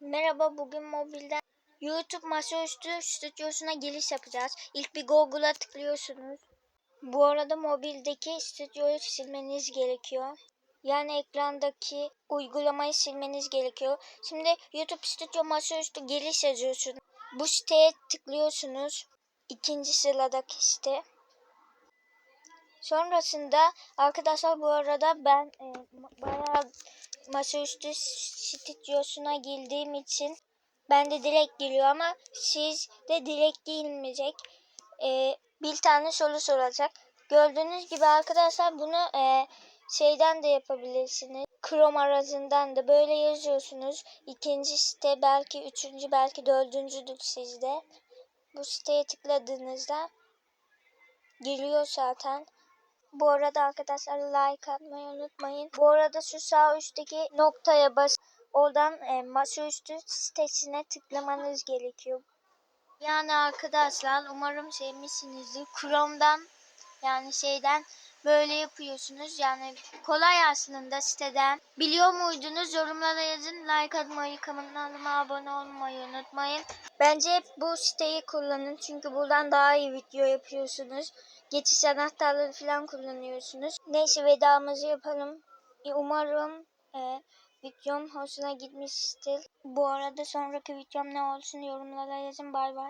Merhaba, bugün mobilden YouTube masaüstü stüdyosuna giriş yapacağız. İlk bir Google'a tıklıyorsunuz. Bu arada mobildeki stüdyoyu silmeniz gerekiyor. Yani ekrandaki uygulamayı silmeniz gerekiyor. Şimdi YouTube Stüdyo masaüstü giriş yazıyorsunuz. Bu siteye tıklıyorsunuz. İkinci sıradaki site. Sonrasında arkadaşlar bu arada ben e, bayağı masaüstü stüdyosuna girdiğim için ben de direkt geliyor ama siz de direkt girmeyecek. E, bir tane soru soracak. Gördüğünüz gibi arkadaşlar bunu e, şeyden de yapabilirsiniz. Chrome aracından da böyle yazıyorsunuz. İkinci site belki üçüncü belki dördüncüdür sizde. Bu siteye tıkladığınızda geliyor zaten. Bu arada arkadaşlar like atmayı unutmayın. Bu arada şu sağ üstteki noktaya bas. Oradan e, masaüstü sitesine tıklamanız gerekiyor. Yani arkadaşlar umarım sevmişsinizdir. Chrome'dan yani şeyden böyle yapıyorsunuz. Yani kolay aslında siteden. Biliyor muydunuz? Yorumlara yazın. Like atmayı, kanalıma abone olmayı unutmayın. Bence hep bu siteyi kullanın. Çünkü buradan daha iyi video yapıyorsunuz. Geçiş anahtarları falan kullanıyorsunuz. Neyse vedamızı yapalım. Umarım e, videom hoşuna gitmiştir. Bu arada sonraki videom ne olsun yorumlara yazın. Bay bay.